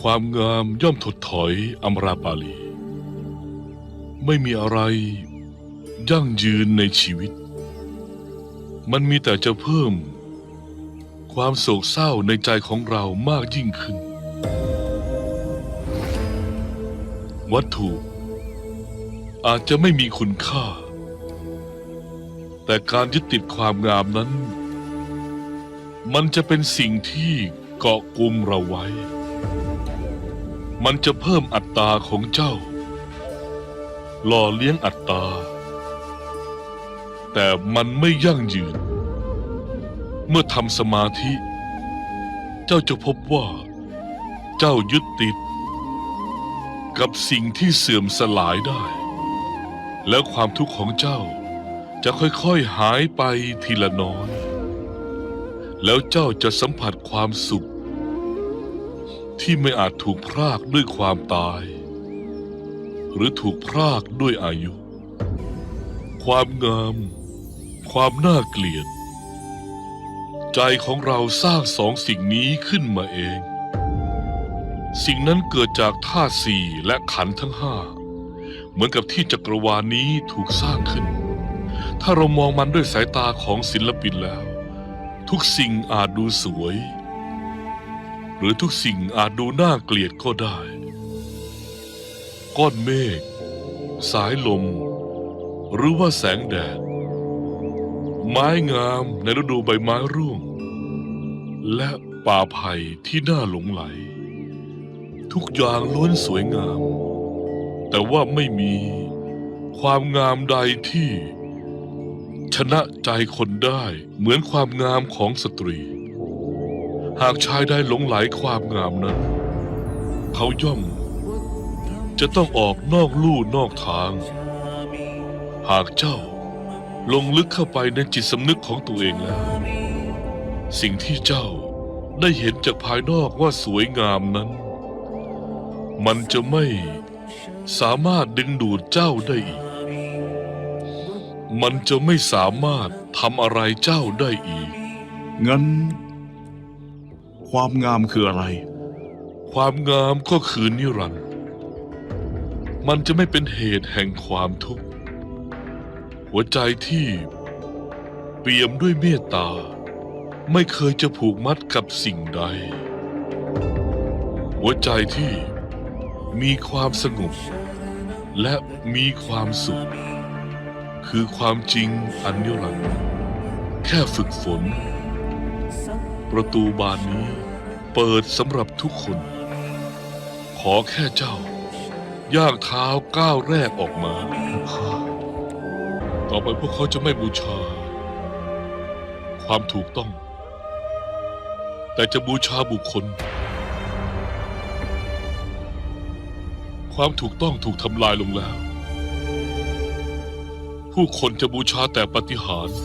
ความงามย่อมถดถอยอัมราปาลี ไม่มีอะไรยั่งยืนในชีวิต มันมีแต่จะเพิ่ม ความโศกเศร้าในใจของเรามากยิ่งขึ้น วัตถุอาจจะไม่มีคุณค่า แต่การยึดติดความงามนั้น มันจะเป็นสิ่งที่เกาะกลุ่มเราไว้ มันจะเพิ่มอัตราของเจ้า หล่อเลี้ยงอัตราแต่มันไม่ยั่งยืน เมื่อทำสมาธิ เจ้าจะพบว่า เจ้ายึดติด กับสิ่งที่เสื่อมสลายได้ แล้วความทุกข์ของเจ้าจะค่อยๆหายไปทีละน้อย แล้วเจ้าจะสัมผัสความสุข ที่ไม่อาจถูกพรากด้วยความตาย หรือถูกพรากด้วยอายุ ความงาม ความน่าเกลียด ใจของเราสร้างสองสิ่งนี้ขึ้นมาเอง สิ่งนั้นเกิดจากธาตุสี่และขันธ์ทั้งห้าเหมือนกับที่จักรวาลนี้ถูกสร้างขึ้น ถ้าเรามองมันด้วยสายตาของศิลปินแล้ว ทุกสิ่งอาจดูสวย รือทุกสิ่งอาจดูน่าเกลียดก็ได้ ก้อนเมฆ สายลม หรือว่าแสงแดด ไม้งามในฤดูใบไม้ร่วง และป่าไผ่ที่น่าหลงไหล ทุกอย่างล้วนสวยงาม แต่ว่าไม่มีความงามใดที่ ชนะใจคนได้เหมือนความงามของสตรี หากชายได้หลงไหลความงามนั้น เขาย่อม จะต้องออกนอกลู่นอกทาง หากเจ้าลงลึกเข้าไปในจิตสำนึกของตัวเองแล้ว สิ่งที่เจ้าได้เห็นจากภายนอกว่าสวยงามนั้น มันจะไม่สามารถดึงดูดเจ้าได้อีก มันจะไม่สามารถทำอะไรเจ้าได้อีก งั้น ความงามคืออะไร ความงามก็คือนิรันดร์มันจะไม่เป็นเหตุแห่งความทุกข์ หัวใจที่เปี่ยมด้วยเมตตา ไม่เคยจะผูกมัดกับสิ่งใด หัวใจที่มีความสงบ และมีความสุข คือความจริงอันนิรันดร์แค่ฝึกฝน ประตูบานนี้ เปิดสำหรับทุกคน ขอแค่เจ้า ย่างเท้าก้าวแรกออกมา ต่อไปพวกเขาจะไม่บูชา ความถูกต้อง แต่จะบูชาบุคคล ความถูกต้องถูกทำลายลงแล้ว ผู้คนจะบูชาแต่ปฏิหารย์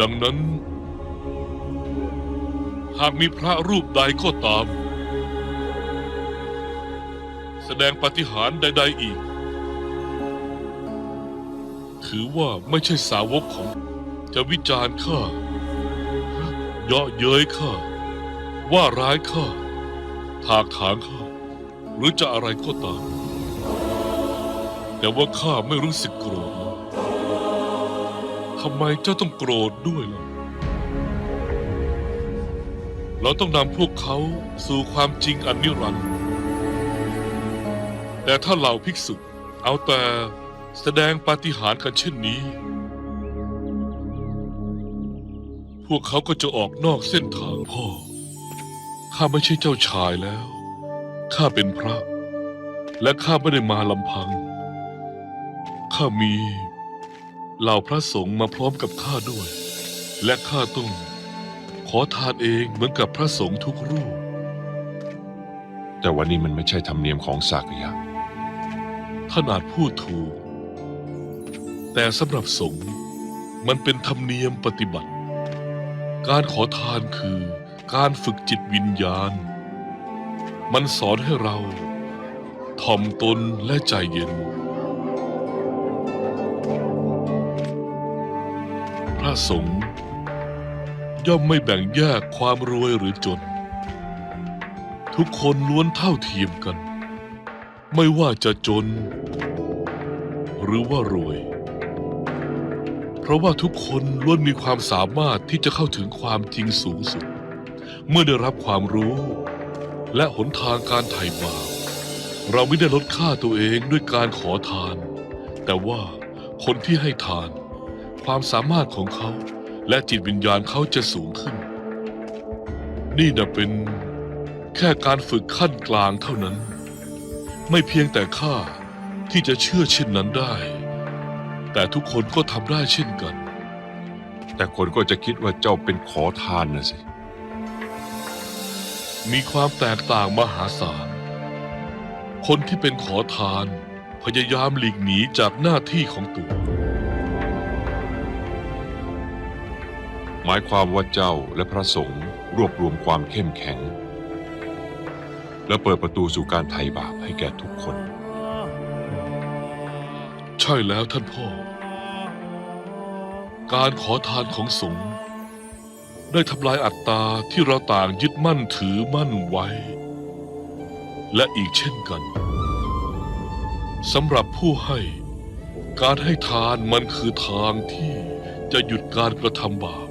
ดังนั้น หากมีพระรูปใดก็ตาม แสดงปาฏิหารย์ใด ๆ อีก ถือว่าไม่ใช่สาวกของ จะวิจารณ์ข้าเยาะเย้ยข้าว่าร้ายข้าถากถางข้าหรือจะอะไรก็ตาม แต่ว่าข้าไม่รู้สึกโกรธ ทำไมเจ้าต้องโกรธด้วยล่ะ เราต้องนำพวกเขาสู่ความจริงอันนิรันดร์แต่ถ้าเหล่าภิกษุ เอาแต่แสดงปาฏิหาริย์กันเช่นนี้ พวกเขาก็จะออกนอกเส้นทางพ่อ ข้าไม่ใช่เจ้าชายแล้ว ข้าเป็นพระ และข้าไม่ได้มาลำพัง ข้ามี เหล่าพระสงฆ์มาพร้อมกับข้าด้วย และข้าต้อง ขอทานเองเหมือนกับพระสงฆ์ทุกรูป แต่วันนี้มันไม่ใช่ธรรมเนียมของสากยะท่านอาจพูดถูก แต่สำหรับสงฆ์มันเป็นธรรมเนียมปฏิบัติ การขอทานคือการฝึกจิตวิญญาณ มันสอนให้เราถ่อมตนและใจเย็น ระสงฆ์ย่อมไม่แบ่งแยกความรวยหรือจน ทุกคนล้วนเท่าเทียมกัน ไม่ว่าจะจน หรือว่ารวย เพราะว่าทุกคนล้วนมีความสามารถที่จะเข้าถึงความจริงสูงสุด เมื่อได้รับความรู้ และหนทางการไถ่บาปเราไม่ได้ลดค่าตัวเองด้วยการขอทาน แต่ว่าคนที่ให้ทาน ความสามารถของเขา และจิตวิญญาณเขาจะสูงขึ้น นี่นะเป็นแค่การฝึกขั้นกลางเท่านั้น ไม่เพียงแต่ข้าที่จะเชื่อเช่นนั้นได้ แต่ทุกคนก็ทำได้เช่นกัน แต่คนก็จะคิดว่าเจ้าเป็นขอทานนะสิ มีความแตกต่างมหาศาล คนที่เป็นขอทานพยายามหลีกหนีจากหน้าที่ของตัว มายความว่าเจ้าและพระสงฆ์รวบรวมความเข้มแข็ง และเปิดประตูสู่การไถ่บาปให้แก่ทุกคน ใช่แล้วท่านพ่อ การขอทานของสงฆ์ได้ทำลายอัตตาที่เราต่างยึดมั่นถือมั่นไว้ และอีกเช่นกันสำหรับผู้ให้ การให้ทานมันคือทางที่จะหยุดการกระทำบาป